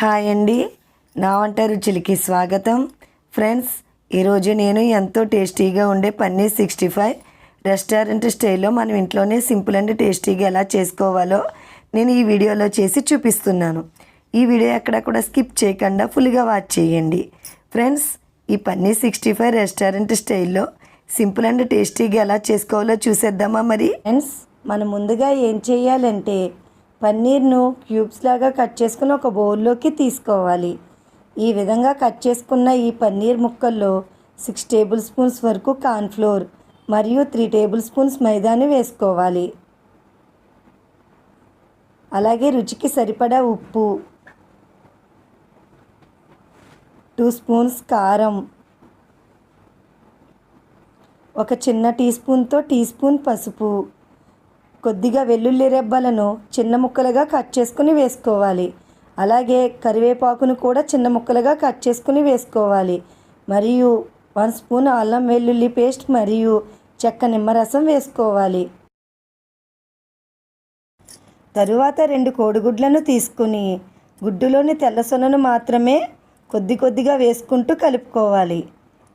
Hi అండి. నా వంట రుచులకి స్వాగతం. ఫ్రెండ్స్ ఈరోజు నేను ఎంతో టేస్టీగా ఉండే పన్నీర్ సిక్స్టీ ఫైవ్ రెస్టారెంట్ స్టైల్లో మనం ఇంట్లోనే సింపుల్ అండ్ టేస్టీగా ఎలా చేసుకోవాలో నేను ఈ వీడియోలో చేసి చూపిస్తున్నాను. ఈ వీడియో ఎక్కడ కూడా స్కిప్ చేయకుండా ఫుల్గా వాచ్ చేయండి. ఫ్రెండ్స్ ఈ పన్నీర్ సిక్స్టీ ఫైవ్ రెస్టారెంట్ స్టైల్లో సింపుల్ అండ్ టేస్టీగా ఎలా చేసుకోవాలో చూసేద్దామా మరి? ఫ్రెండ్స్ మనం ముందుగా ఏం చేయాలంటే పన్నీర్ను క్యూబ్స్ లాగా కట్ చేసుకుని ఒక బౌల్లోకి తీసుకోవాలి. ఈ విధంగా కట్ చేసుకున్న ఈ పన్నీర్ ముక్కల్లో సిక్స్ టేబుల్ స్పూన్స్ వరకు కార్న్ఫ్లోర్ మరియు త్రీ టేబుల్ స్పూన్స్ మైదాని వేసుకోవాలి. అలాగే రుచికి సరిపడా ఉప్పు టూ స్పూన్స్ కారం ఒక చిన్న టీ స్పూన్తో టీ స్పూన్ పసుపు కొద్దిగా వెల్లుల్లి రెబ్బలను చిన్న ముక్కలుగా కట్ చేసుకుని వేసుకోవాలి. అలాగే కరివేపాకును కూడా చిన్న ముక్కలుగా కట్ చేసుకుని వేసుకోవాలి. మరియు వన్ స్పూన్ అల్లం వెల్లుల్లి పేస్ట్ మరియు చెక్క నిమ్మరసం వేసుకోవాలి. తరువాత రెండు కోడిగుడ్లను తీసుకుని గుడ్డులోని తెల్లసొనను మాత్రమే కొద్ది కొద్దిగా వేసుకుంటూ కలుపుకోవాలి.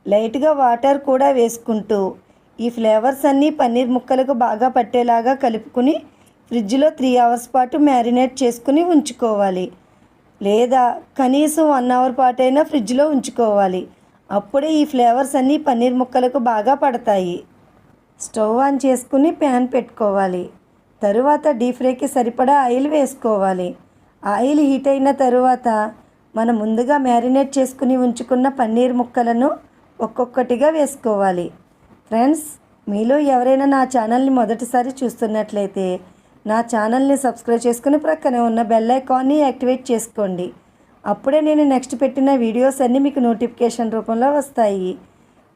లైట్గా వాటర్ కూడా వేసుకుంటూ ఈ ఫ్లేవర్స్ అన్నీ పన్నీర్ ముక్కలకు బాగా పట్టేలాగా కలుపుకుని ఫ్రిడ్జ్లో త్రీ అవర్స్ పాటు మ్యారినేట్ చేసుకుని ఉంచుకోవాలి. లేదా కనీసం వన్ అవర్ పాటు అయినా ఫ్రిడ్జ్లో ఉంచుకోవాలి. అప్పుడే ఈ ఫ్లేవర్స్ అన్నీ పన్నీర్ ముక్కలకు బాగా పడతాయి. స్టవ్ ఆన్ చేసుకుని ప్యాన్ పెట్టుకోవాలి. తరువాత డీప్ ఫ్రైకి సరిపడా ఆయిల్ వేసుకోవాలి. ఆయిల్ హీట్ అయిన తరువాత మనం ముందుగా మ్యారినేట్ చేసుకుని ఉంచుకున్న పన్నీర్ ముక్కలను ఒక్కొక్కటిగా వేసుకోవాలి. ఫ్రెండ్స్ మీలో ఎవరైనా నా ఛానల్ని మొదటిసారి చూస్తున్నట్లయితే నా ఛానల్ని సబ్స్క్రైబ్ చేసుకుని ప్రక్కనే ఉన్న బెల్ ఐకాన్ని యాక్టివేట్ చేసుకోండి. అప్పుడే నేను నెక్స్ట్ పెట్టిన వీడియోస్ అన్నీ మీకు నోటిఫికేషన్ రూపంలో వస్తాయి.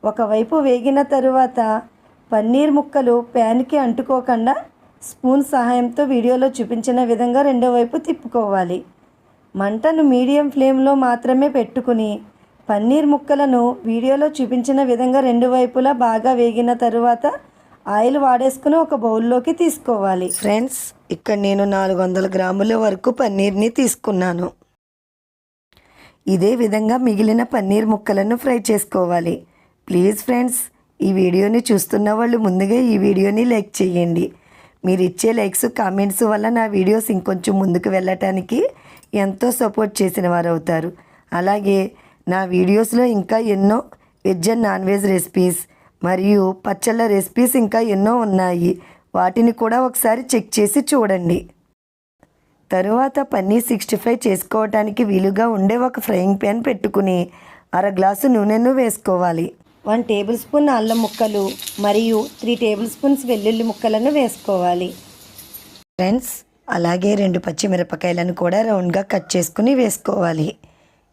ఒకవైపు వేగిన తరువాత పన్నీర్ ముక్కలు ప్యాన్కి అంటుకోకుండా స్పూన్ సహాయంతో వీడియోలో చూపించిన విధంగా రెండో వైపు తిప్పుకోవాలి. మంటను మీడియం ఫ్లేమ్లో మాత్రమే పెట్టుకుని పన్నీర్ ముక్కలను వీడియోలో చూపించిన విధంగా రెండు వైపులా బాగా వేగిన తరువాత ఆయిల్ వాడేసుకుని ఒక బౌల్లోకి తీసుకోవాలి. ఫ్రెండ్స్ ఇక్కడ నేను నాలుగు వందల గ్రాముల వరకు పన్నీర్ని తీసుకున్నాను. ఇదే విధంగా మిగిలిన పన్నీర్ ముక్కలను ఫ్రై చేసుకోవాలి. ప్లీజ్ ఫ్రెండ్స్ ఈ వీడియోని చూస్తున్న వాళ్ళు ముందుగా ఈ వీడియోని లైక్ చేయండి. మీరు ఇచ్చే లైక్స్ కామెంట్స్ వల్ల నా వీడియోస్ ఇంకొంచెం ముందుకు వెళ్ళటానికి ఎంతో సపోర్ట్ చేసిన వారు అవుతారు అలాగే నా వీడియోస్లో ఇంకా ఎన్నో veg and non veg recipes మరియు పచ్చళ్ళ రెసిపీస్ ఇంకా ఎన్నో ఉన్నాయి. వాటిని కూడా ఒకసారి చెక్ చేసి చూడండి. తరువాత పన్నీర్ సిక్స్టీ ఫైవ్ చేసుకోవటానికి వీలుగా ఉండే ఒక ఫ్రైయింగ్ ప్యాన్ పెట్టుకుని అర గ్లాసు నూనెను వేసుకోవాలి. వన్ టేబుల్ స్పూన్ అల్లం ముక్కలు మరియు త్రీ టేబుల్ స్పూన్స్ వెల్లుల్లి ముక్కలను వేసుకోవాలి. ఫ్రెండ్స్ అలాగే రెండు పచ్చిమిరపకాయలను కూడా రౌండ్గా కట్ చేసుకుని వేసుకోవాలి.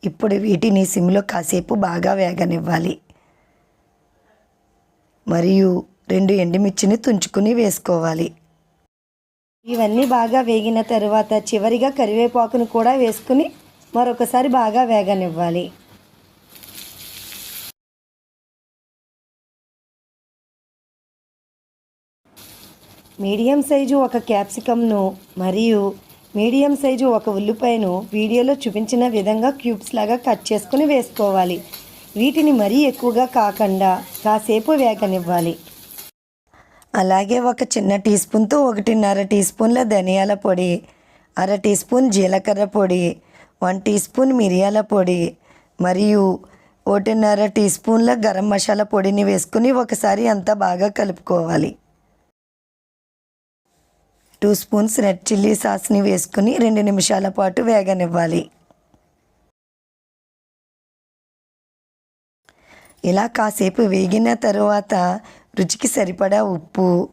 ఇప్పుడు వీటిని సిమ్లో కాసేపు బాగా వేగనివ్వాలి. మరియు రెండు ఎండుమిర్చిని తుంచుకుని వేసుకోవాలి. ఇవన్నీ బాగా వేగిన తర్వాత చివరిగా కరివేపాకును కూడా వేసుకుని మరొకసారి బాగా వేగనివ్వాలి. మీడియం సైజు ఒక క్యాప్సికమ్ను మరియు మీడియం సైజు ఒక ఉల్లిపాయను వీడియోలో చూపించిన విధంగా క్యూబ్స్ లాగా కట్ చేసుకుని వేసుకోవాలి. వీటిని మరీ ఎక్కువగా కాకుండా కాసేపు వేగనివ్వాలి. అలాగే ఒక చిన్న టీ స్పూన్తో ఒకటిన్నర టీ స్పూన్ల ధనియాల పొడి అర టీ స్పూన్ జీలకర్ర పొడి వన్ టీ స్పూన్ మిరియాల పొడి మరియు ఒకటిన్నర టీ స్పూన్ల గరం మసాలా పొడిని వేసుకుని ఒకసారి అంతా బాగా కలుపుకోవాలి. టూ స్పూన్స్ రెడ్ చిల్లీ సాస్ని వేసుకుని రెండు నిమిషాల పాటు వేగనివ్వాలి. ఇలా కాసేపు వేగిన తరువాత రుచికి సరిపడా ఉప్పు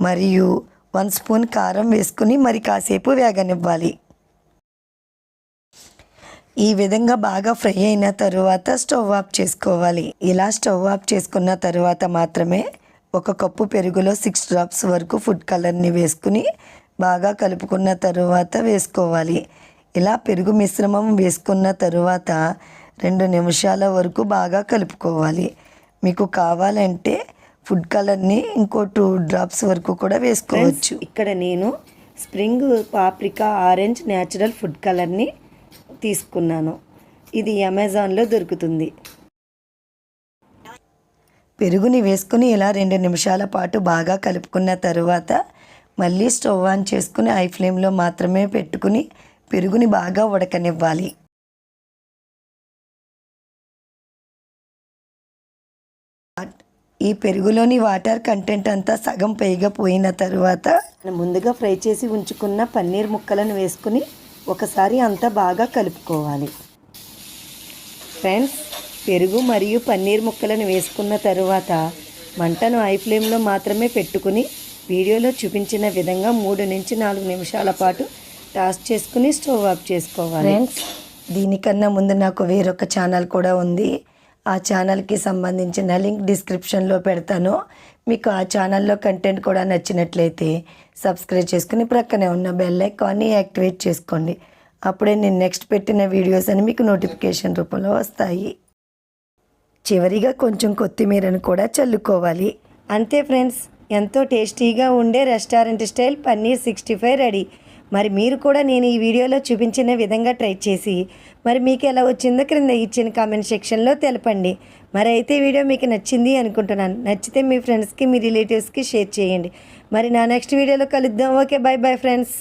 మరియు వన్ స్పూన్ కారం వేసుకుని మరి కాసేపు వేగనివ్వాలి. ఈ విధంగా బాగా ఫ్రై అయిన తరువాత స్టవ్ ఆఫ్ చేసుకోవాలి. ఇలా స్టవ్ ఆఫ్ చేసుకున్న తరువాత మాత్రమే ఒక కప్పు పెరుగులో సిక్స్ డ్రాప్స్ వరకు ఫుడ్ కలర్ని వేసుకుని బాగా కలుపుకున్న తరువాత వేసుకోవాలి. ఇలా పెరుగు మిశ్రమం వేసుకున్న తరువాత రెండు నిమిషాల వరకు బాగా కలుపుకోవాలి. మీకు కావాలంటే ఫుడ్ కలర్ని ఇంకో టూ డ్రాప్స్ వరకు కూడా వేసుకోవచ్చు. ఇక్కడ నేను spring paprika orange natural food కలర్ని తీసుకున్నాను. ఇది అమెజాన్లో దొరుకుతుంది. పెరుగుని వేసుకుని ఇలా రెండు నిమిషాల పాటు బాగా కలుపుకున్న తరువాత మళ్ళీ స్టవ్ ఆన్ చేసుకుని హై ఫ్లేమ్లో మాత్రమే పెట్టుకుని పెరుగుని బాగా ఉడకనివ్వాలి. ఈ పెరుగులోని వాటర్ కంటెంట్ అంతా సగం పైగా పోయిన తర్వాత ముందుగా ఫ్రై చేసి ఉంచుకున్న పన్నీర్ ముక్కలను వేసుకుని ఒకసారి అంతా బాగా కలుపుకోవాలి. ఫ్రెండ్స్ పెరుగు మరియు పన్నీర్ ముక్కలను వేసుకున్న తరువాత మంటను ఐ ఫ్లేమ్లో మాత్రమే పెట్టుకుని వీడియోలో చూపించిన విధంగా మూడు నుంచి నాలుగు నిమిషాల పాటు టాస్ చేసుకుని స్టవ్ ఆఫ్ చేసుకోవాలి. ఫ్రెండ్స్ దీనికన్నా ముందు నాకు వేరొక ఛానల్ కూడా ఉంది. ఆ ఛానల్కి సంబంధించిన లింక్ డిస్క్రిప్షన్లో పెడతాను. మీకు ఆ ఛానల్లో కంటెంట్ కూడా నచ్చినట్లయితే సబ్స్క్రైబ్ చేసుకుని ప్రక్కనే ఉన్న బెల్ ఐకాన్ని యాక్టివేట్ చేసుకోండి. అప్పుడే నేను నెక్స్ట్ పెట్టిన వీడియోస్ అని మీకు నోటిఫికేషన్ రూపంలో వస్తాయి. చివరిగా కొంచెం కొత్తిమీరను కూడా చల్లుకోవాలి. అంతే ఫ్రెండ్స్ ఎంతో టేస్టీగా ఉండే restaurant style paneer sixty five ready. మరి మీరు కూడా నేను ఈ వీడియోలో చూపించిన విధంగా ట్రై చేసి మరి మీకు ఎలా వచ్చిందో క్రింద ఇచ్చిన కామెంట్ సెక్షన్లో తెలపండి. మరి అయితే వీడియో మీకు నచ్చింది అనుకుంటున్నాను. నచ్చితే మీ ఫ్రెండ్స్కి మీ రిలేటివ్స్కి షేర్ చేయండి. మరి నా నెక్స్ట్ వీడియోలో కలుద్దాం. Okay bye bye friends.